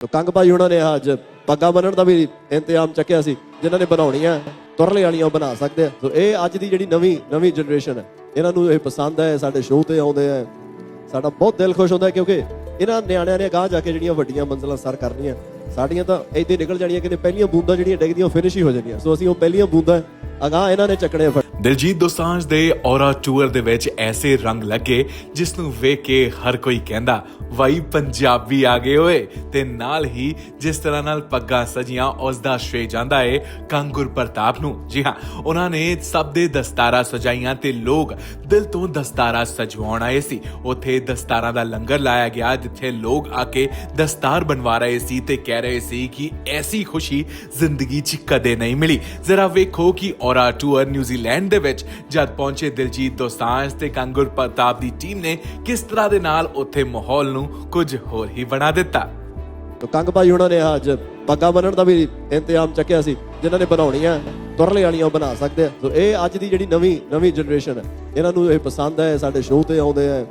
ਤੋ ਕੰਗ ਭਾਈ ਉਹਨਾਂ ਨੇ ਅੱਜ। ਪੱਗਾਂ ਬੰਨਣ ਦਾ ਵੀ ਇੰਤਜ਼ਾਮ ਚੱਕਿਆ ਸੀ, ਜਿਨ੍ਹਾਂ ਨੇ ਬਣਾਉਣੀਆਂ। ਤੁਰਲੇ ਵਾਲੀਆਂ ਬਣਾ ਸਕਦੇ ਆ। ਸੋ ਇਹ ਅੱਜ ਦੀ ਜਿਹੜੀ ਨਵੀਂ ਨਵੀਂ ਜਨਰੇਸ਼ਨ ਹੈ, ਇਹਨਾਂ ਨੂੰ ਇਹ ਪਸੰਦ ਹੈ, ਸਾਡੇ ਸ਼ੋਅ ਤੇ ਆਉਂਦੇ ਆ। ਸਾਡਾ ਬਹੁਤ ਦਿਲ ਖੁਸ਼ ਹੁੰਦਾ ਕਿਉਂਕਿ ਇਹਨਾਂ ਨਿਆਣਿਆਂ ਨੇ ਗਾਹ ਜਾ ਕੇ ਜਿਹੜੀਆਂ ਵੱਡੀਆਂ ਮੰਜ਼ਲਾਂ ਸਰ ਕਰਨੀਆਂ। ਸਾਡੀਆਂ ਤਾਂ ਏਦਾਂ ਨਿਕਲ ਜਾਣੀਆਂ ਕਿਤੇ ਪਹਿਲੀਆਂ ਬੂੰਦਾਂ ਜਿਹੜੀਆਂ ਡਿੱਗਦੀਆਂ ਉਹ ਫਿਨਿਸ਼ ਹੀ ਹੋ ਜਾਣੀਆਂ। ਸੋ ਅਸੀਂ ਉਹ ਪਹਿਲੀਆਂ ਬੂੰਦਾਂ ਅਗਾਹ ਇਹਨਾਂ ਨੇ ਚੱਕਣੇ ਆ ਦਿਲਜੀਤ ਦੋਸਾਂਝ ਦੇ ਔਰਾ ਟੂਰ ਦੇ ਵਿੱਚ ਐਸੇ ਰੰਗ ਲੱਗੇ ਜਿਸ ਨੂੰ ਵੇਖ ਕੇ ਹਰ ਕੋਈ ਕਹਿੰਦਾ, ਵਾਈ ਪੰਜਾਬੀ ਆ ਗਏ ਓਏ। ਤੇ ਨਾਲ ਹੀ ਜਿਸ ਤਰ੍ਹਾਂ ਨਾਲ ਪੱਗਾਂ ਸਜੀਆਂ ਉਸ ਦਾ ਸ਼੍ਰੇ ਜਾਂਦਾ ਏ ਕੰਗੁਰ ਪ੍ਰਤਾਪ ਨੂੰ। ਜੀ ਹਾਂ, ਉਹਨਾਂ ਨੇ ਸਭ ਦੇ ਦਸਤਾਰਾਂ ਸਜਾਈਆਂ ਤੇ ਲੋਕ ਦਿਲ ਤੋਂ ਦਸਤਾਰਾਂ ਸਜਵਾਉਣ ਆਏ ਸੀ। ਉੱਥੇ ਦਸਤਾਰਾਂ ਦਾ ਲੰਗਰ ਲਾਇਆ ਗਿਆ, ਜਿੱਥੇ ਲੋਕ ਆ ਕੇ ਦਸਤਾਰ ਬਣਵਾ ਰਹੇ ਸੀ ਤੇ ਕਹਿ ਰਹੇ ਸੀ ਕਿ ਐਸੀ ਖੁਸ਼ੀ ਜ਼ਿੰਦਗੀ 'ਚ ਕਦੇ ਨਹੀਂ ਮਿਲੀ। ਜ਼ਰਾ ਵੇਖੋ ਕਿ ਔਰਾ ਟੂਰ ਨਿਊਜ਼ੀਲੈਂਡ ਦੇ ਵਿੱਚ, ਜਦ ਪਹੁੰਚੇ ਦਿਲਜੀਤ ਦੋਸਾਂਝ ਤੇ ਕੰਗੁਰ ਪ੍ਰਤਾਪ ਦੀ ਟੀਮ ਨੇ ਕਿਸ ਤਰ੍ਹਾਂ ਦੇ ਨਾਲ ਉੱਥੇ ਮਾਹੌਲ ਨੂੰ ਕੁਝ ਹੋਰ ਹੀ ਬਣਾ ਦਿੱਤਾ। ਕੰਗ ਭਾਈ ਉਹਨਾਂ ਨੇ ਅੱਜ ਪੱਗਾਂ ਬੰਨਣ ਦਾ ਵੀ ਇੰਤਜ਼ਾਮ ਚੱਕਿਆ ਸੀ, ਜਿਨ੍ਹਾਂ ਨੇ ਬਣਾਉਣੀਆਂ, ਤੁਰਲੇ ਵਾਲੀਆਂ ਬਣਾ ਸਕਦੇ ਆ। ਸੋ ਇਹ ਅੱਜ ਦੀ ਜਿਹੜੀ ਨਵੀਂ ਨਵੀਂ ਜਨਰੇਸ਼ਨ ਹੈ ਇਹਨਾਂ ਨੂੰ ਇਹ ਪਸੰਦ ਹੈ ਸਾਡੇ ਸ਼ੋਅ ਤੇ ਆਉਂਦੇ ਆ।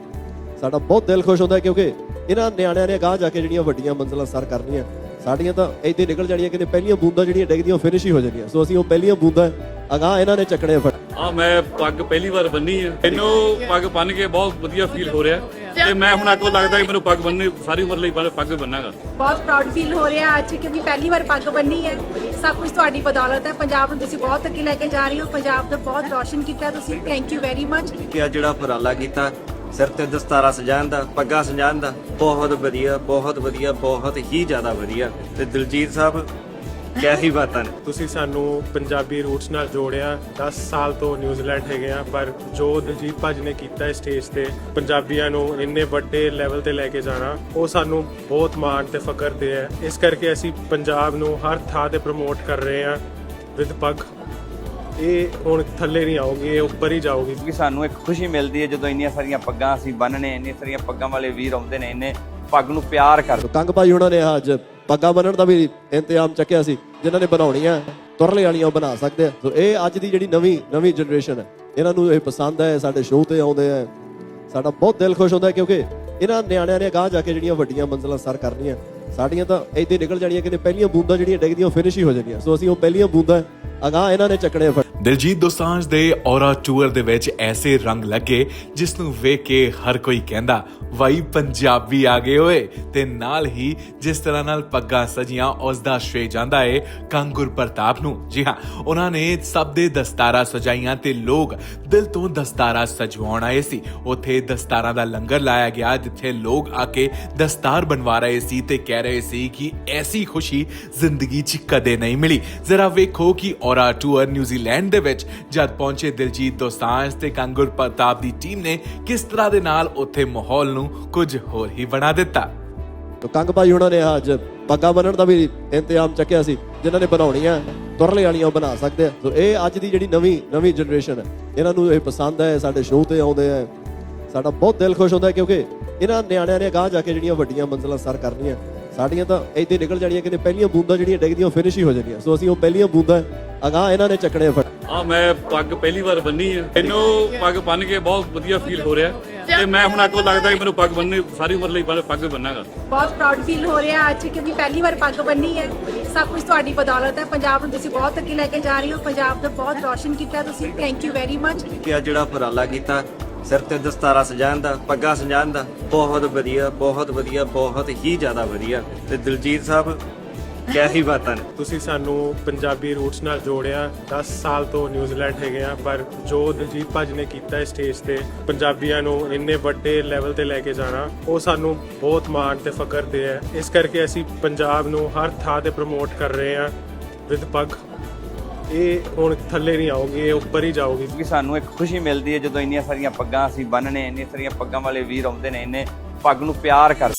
ਸਾਡਾ ਬਹੁਤ ਦਿਲ ਖੁਸ਼ ਹੁੰਦਾ ਕਿਉਂਕਿ ਇਹਨਾਂ ਨਿਆਣਿਆਂ ਨੇ ਗਾਹ ਜਾ ਕੇ ਜਿਹੜੀਆਂ ਵੱਡੀਆਂ ਮੰਜ਼ਲਾਂ ਸਰ ਕਰਨੀਆਂ, ਸਾਡੀਆਂ ਤਾਂ ਏਦਾਂ ਨਿਕਲ ਜਾਣੀਆਂ ਕਿ ਪਹਿਲੀਆਂ ਬੂੰਦਾਂ ਜਿਹੜੀਆਂ ਡਿੱਗਦੀਆਂ ਫਿਨਿਸ਼ ਹੀ ਹੋ ਜਾਣੀਆਂ। ਸੋ ਅਸੀਂ ਉਹ ਪਹਿਲੀਆਂ ਬੂੰਦਾਂ ਅਗਾਹ ਇਹਨਾਂ ਨੇ ਚੱਕਣੇ ਫੜ ਆ ਮੈਂ ਪੱਗ ਪਹਿਲੀ ਵਾਰ ਬੰਨੀ ਹੈ ਮੈਨੂੰ ਪੱਗ ਬੰਨ ਕੇ ਬਹੁਤ ਵਧੀਆ ਫੀਲ ਹੋ ਰਿਹਾ। ਤੇ ਮੈਂ ਹੁਣ ਅੱਗੋਂ ਲੱਗਦਾ ਕਿ ਮੈਨੂੰ ਪੱਗ ਬੰਨਣੀ ਸਾਰੀ ਉਮਰ ਲਈ ਪੱਗ ਬੰਨਾਂਗਾ। ਬਹੁਤ ਪ੍ਰਾਊਡ ਫੀਲ ਹੋ ਰਿਹਾ ਅੱਜ ਕਿਉਂਕਿ ਪਹਿਲੀ ਵਾਰ ਪੱਗ ਬੰਨੀ ਹੈ। ਸਭ ਕੁਝ ਤੁਹਾਡੀ ਬਦੌਲਤ ਹੈ। ਪੰਜਾਬ ਨੂੰ ਤੁਸੀਂ ਬਹੁਤ ਅੱਗੇ ਲੈ ਕੇ ਜਾ ਰਹੇ ਹੋ। ਪੰਜਾਬ ਦਾ ਬਹੁਤ ਰੌਸ਼ਨ ਕੀਤਾ ਤੁਸੀਂ। ਥੈਂਕ ਯੂ ਵੈਰੀ ਮਚ ਕਿ ਆ ਜਿਹੜਾ ਉਪਰਾਲਾ ਕੀਤਾ ਸਿਰ ਤੇ ਦਸਤਾਰਾ ਸਜਾਉਣ ਦਾ ਪੱਗਾਂ ਸਜਾਉਣ ਦਾ ਬਹੁਤ ਵਧੀਆ ਬਹੁਤ ਵਧੀਆ ਬਹੁਤ ਹੀ ਜ਼ਿਆਦਾ ਵਧੀਆ। ਤੇ ਦਿਲਜੀਤ ਸਾਹਿਬ ਕਿਆ ਹੀ ਬਾਤਾਂ ਨੇ। ਤੁਸੀਂ ਸਾਨੂੰ ਪੰਜਾਬੀ ਰੂਟਸ ਨਾਲ ਜੋੜਿਆ 10 ਸਾਲ ਤੋਂ ਨਿਊਜ਼ੀਲੈਂਡ ਹੈਗੇ ਆ ਪਰ ਜੋ ਦਲਜੀਤ ਭਾਜੀ ਨੇ ਕੀਤਾ ਹੈ ਸਟੇਜ ਤੇ ਪੰਜਾਬੀਆਂ ਨੂੰ ਇੰਨੇ ਵੱਡੇ ਲੈਵਲ ਤੇ ਲੈ ਕੇ ਜਾਣਾ ਉਹ ਸਾਨੂੰ ਬਹੁਤ ਮਾਣ ਤੇ ਫਖਰ ਤੇ ਹੈ ਇਸ ਕਰਕੇ ਅਸੀਂ ਪੰਜਾਬ ਨੂੰ ਹਰ ਥਾਂ ਤੇ ਪ੍ਰਮੋਟ ਕਰ ਰਹੇ ਆ ਵਿਦ ਪੱਗ। ਇਹ ਹੁਣ ਥੱਲੇ ਨਹੀਂ ਆਉਗੀ ਇਹ ਉੱਪਰ ਹੀ ਜਾਊਗੀ। ਕਿ ਸਾਨੂੰ ਇੱਕ ਖੁਸ਼ੀ ਮਿਲਦੀ ਹੈ ਜਦੋਂ ਇੰਨੀਆਂ ਸਾਰੀਆਂ ਪੱਗਾਂ ਅਸੀਂ ਬੰਨਣੇ ਇੰਨੀਆਂ ਸਾਰੀਆਂ ਪੱਗਾਂ ਵਾਲੇ ਵੀਰ ਆਉਂਦੇ ਨੇ ਇੰਨੇ ਪੱਗ ਨੂੰ ਪਿਆਰ ਕਰਦੇ। ਤੋ ਕੰਗ ਭਾਈ ਉਹਨਾਂ ਨੇ ਅੱਜ ਪੱਗਾਂ ਬੰਨਣ ਦਾ ਵੀ ਇੰਤਜ਼ਾਮ ਚੱਕਿਆ ਸੀ, ਜਿਨ੍ਹਾਂ ਨੇ ਬਣਾਉਣੀਆਂ, ਤੁਰਲੇ ਵਾਲੀਆਂ ਉਹ ਬਣਾ ਸਕਦੇ ਆ। ਸੋ ਇਹ ਅੱਜ ਦੀ ਜਿਹੜੀ ਨਵੀਂ ਨਵੀਂ ਜਨਰੇਸ਼ਨ ਹੈ, ਇਹਨਾਂ ਨੂੰ ਇਹ ਪਸੰਦ ਹੈ, ਸਾਡੇ ਸ਼ੋਅ ਤੇ ਆਉਂਦੇ ਆ। ਸਾਡਾ ਬਹੁਤ ਦਿਲ ਖੁਸ਼ ਹੁੰਦਾ ਕਿਉਂਕਿ ਇਹਨਾਂ ਨਿਆਣਿਆਂ ਨੇ ਗਾਹ ਜਾ ਕੇ ਜਿਹੜੀਆਂ ਵੱਡੀਆਂ ਮੰਜ਼ਲਾਂ ਸਰ ਕਰਨੀਆਂ, ਸਾਡੀਆਂ ਤਾਂ ਏਦਾਂ ਨਿਕਲ ਜਾਣੀਆਂ ਕਿਤੇ ਪਹਿਲੀਆਂ ਬੂੰਦਾਂ ਜਿਹੜੀਆਂ ਡਿੱਗਦੀਆਂ ਉਹ ਫਿਨਿਸ਼ ਹੀ ਹੋ ਜਾਣੀਆਂ। ਸੋ ਅਸੀਂ ਉਹ ਪਹਿਲੀਆਂ ਬੂੰਦਾਂ ਅਗਾਹ ਇਹਨਾਂ ਨੇ ਚੱਕਣੇ ਆ ਦਿਲਜੀਤ ਦੋਸਾਂਝ ਦੇ ਔਰਾ ਟੂਰ ਦੇ ਵਿੱਚ ਐਸੇ ਰੰਗ ਲੱਗੇ ਜਿਸ ਨੂੰ ਵੇਖ ਕੇ ਹਰ ਕੋਈ ਕਹਿੰਦਾ, ਵਾਈ ਪੰਜਾਬੀ ਆ ਗਏ ਓਏ। ਤੇ ਨਾਲ ਹੀ ਜਿਸ ਤਰ੍ਹਾਂ ਨਾਲ ਪੱਗਾਂ ਸਜੀਆਂ ਉਸ ਦਾ ਸ਼੍ਰੇ ਜਾਂਦਾ ਏ ਕੰਗੁਰ ਪ੍ਰਤਾਪ ਨੂੰ। ਜੀ ਹਾਂ, ਉਹਨਾਂ ਨੇ ਸਭ ਦੇ ਦਸਤਾਰਾਂ ਸਜਾਈਆਂ ਤੇ ਲੋਕ ਦਿਲ ਤੋਂ ਦਸਤਾਰਾਂ ਸਜਵਾਉਣ ਆਏ ਸੀ। ਉੱਥੇ ਦਸਤਾਰਾਂ ਦਾ ਲੰਗਰ ਲਾਇਆ ਗਿਆ, ਜਿੱਥੇ ਲੋਕ ਆ ਕੇ ਦਸਤਾਰ ਬਣਵਾ ਰਹੇ ਸੀ ਤੇ ਕਹਿ ਰਹੇ ਸੀ ਕਿ ਐਸੀ ਖੁਸ਼ੀ ਜ਼ਿੰਦਗੀ 'ਚ ਕਦੇ ਨਹੀਂ ਮਿਲੀ। ਜ਼ਰਾ ਵੇਖੋ ਕਿ ਔਰਾ ਟੂਰ ਨਿਊਜ਼ੀਲੈਂਡ ਦੇ ਵਿੱਚ, ਜਦ ਪਹੁੰਚੇ ਦਿਲਜੀਤ ਦੋਸਾਂਝ ਤੇ ਕੰਗੁਰ ਪ੍ਰਤਾਪ ਦੀ ਟੀਮ ਨੇ ਕਿਸ ਤਰ੍ਹਾਂ ਦੇ ਨਾਲ ਉੱਥੇ ਮਾਹੌਲ ਨੂੰ ਕੁਝ ਹੋਰ ਹੀ ਬਣਾ ਦਿੱਤਾ? ਤੋ ਕੰਗ ਭਾਈ ਉਹਨਾਂ ਨੇ ਅੱਜ ਪੱਗਾਂ ਬੰਨਣ ਦਾ ਵੀ ਇੰਤਜ਼ਾਮ ਚੱਕਿਆ ਸੀ, ਜਿਨ੍ਹਾਂ ਨੇ ਬਣਾਉਣੀਆਂ, ਤੁਰਲੇ ਵਾਲੀਆਂ ਬਣਾ ਸਕਦੇ ਆ। ਸੋ ਇਹ ਅੱਜ ਦੀ ਜਿਹੜੀ ਨਵੀਂ ਨਵੀਂ ਜਨਰੇਸ਼ਨ ਹੈ, ਇਹਨਾਂ ਨੂੰ ਇਹ ਪਸੰਦ ਹੈ, ਸਾਡੇ ਸ਼ੋਅ ਤੇ ਆਉਂਦੇ ਆ। ਸਾਡਾ ਬਹੁਤ ਦਿਲ ਖੁਸ਼ ਹੁੰਦਾ ਹੈ ਕਿਉਂਕਿ ਇਹਨਾਂ ਨਿਆਣਿਆਂ ਨੇ ਗਾਹ ਜਾ ਕੇ ਜਿਹੜੀਆਂ ਵੱਡੀਆਂ ਮੰਜ਼ਲਾਂ ਸਰ ਕਰਨੀਆਂ, ਸਾਡੀਆਂ ਤਾਂ ਏਦਾਂ ਨਿਕਲ ਜਾਣੀਆਂ ਕਿ ਪਹਿਲੀਆਂ ਬੂੰਦਾਂ ਜਿਹੜੀਆਂ ਡਿੱਗਦੀਆਂ ਫਿਨਿਸ਼ ਹੀ ਹੋ ਜਾਣੀਆਂ। ਸੋ ਅਸੀਂ ਉਹ ਪਹਿਲੀਆਂ ਬੂੰਦਾਂ ਅਗਾਹ ਇਹਨਾਂ ਨੇ ਚੱਕਣੇ ਆ ਆ ਮੈਂ ਪੱਗ ਪਹਿਲੀ ਵਾਰ ਬੰਨੀ ਹੈ। ਮੈਨੂੰ ਪੱਗ ਬੰਨ ਕੇ ਬਹੁਤ ਵਧੀਆ ਫੀਲ ਹੋ ਰਿਹਾ। ਤੇ ਮੈਂ ਹੁਣ ਅੱਗੋਂ ਲੱਗਦਾ ਕਿ ਮੈਨੂੰ ਪੱਗ ਬੰਨਣੀ ਸਾਰੀ ਉਮਰ ਲਈ ਪੱਗ ਬੰਨਾਂਗਾ। ਬਹੁਤ ਪ੍ਰਾਊਡ ਫੀਲ ਹੋ ਰਿਹਾ ਅੱਜ ਕਿਉਂਕਿ ਪਹਿਲੀ ਵਾਰ ਪੱਗ ਬੰਨੀ ਹੈ। ਸਭ ਕੁਝ ਤੁਹਾਡੀ ਬਦੌਲਤ ਹੈ। ਪੰਜਾਬ ਨੂੰ ਤੁਸੀਂ ਬਹੁਤ ਅੱਗੇ ਲੈ ਕੇ ਜਾ ਰਹੇ ਹੋ। ਪੰਜਾਬ ਦਾ ਬਹੁਤ ਰੌਸ਼ਨ ਕੀਤਾ ਤੁਸੀਂ। ਥੈਂਕ ਯੂ ਵੈਰੀ ਮਚ ਕਿ ਆ ਜਿਹੜਾ ਉਪਰਾਲਾ ਕੀਤਾ ਸਿਰ ਤੇ ਦਸਤਾਰਾ ਸਜਾਉਣ ਦਾ ਪੱਗਾਂ ਸਜਾਉਣ ਦਾ ਬਹੁਤ ਵਧੀਆ ਬਹੁਤ ਵਧੀਆ ਬਹੁਤ ਹੀ ਜ਼ਿਆਦਾ ਵਧੀਆ। ਤੇ ਦਿਲਜੀਤ ਸਾਹਿਬ ਕਿਆ ਹੀ ਬਾਤਾਂ ਨੇ। ਤੁਸੀਂ ਸਾਨੂੰ ਪੰਜਾਬੀ ਰੂਟਸ ਨਾਲ ਜੋੜਿਆ 10 ਸਾਲ ਤੋਂ ਨਿਊਜ਼ੀਲੈਂਡ ਹੈਗੇ ਆ ਪਰ ਜੋ ਦਲਜੀਤ ਭਾਜੀ ਨੇ ਕੀਤਾ ਸਟੇਜ ਤੇ ਪੰਜਾਬੀਆਂ ਨੂੰ ਇੰਨੇ ਵੱਡੇ ਲੈਵਲ ਤੇ ਲੈ ਕੇ ਜਾਣਾ ਉਹ ਸਾਨੂੰ ਬਹੁਤ ਮਾਣ ਤੇ ਫਖਰ ਤੇ ਹੈ। ਇਸ ਕਰਕੇ ਅਸੀਂ ਪੰਜਾਬ ਨੂੰ ਹਰ ਥਾਂ ਤੇ ਪ੍ਰਮੋਟ ਕਰ ਰਹੇ ਆ ਵਿਦ ਪੱਗ। ਇਹ ਹੁਣ ਥੱਲੇ ਨਹੀਂ ਆਉਗੀ ਇਹ ਉੱਪਰ ਹੀ ਜਾਊਗੀ। ਕਿ ਸਾਨੂੰ ਇੱਕ ਖੁਸ਼ੀ ਮਿਲਦੀ ਹੈ ਜਦੋਂ ਇੰਨੀਆਂ ਸਾਰੀਆਂ ਪੱਗਾਂ ਅਸੀਂ ਬੰਨਣੇ ਇੰਨੀਆਂ ਸਾਰੀਆਂ ਪੱਗਾਂ ਵਾਲੇ ਵੀਰ ਆਉਂਦੇ ਨੇ ਇੰਨੇ ਪੱਗ ਨੂੰ ਪਿਆਰ ਕਰਦੇ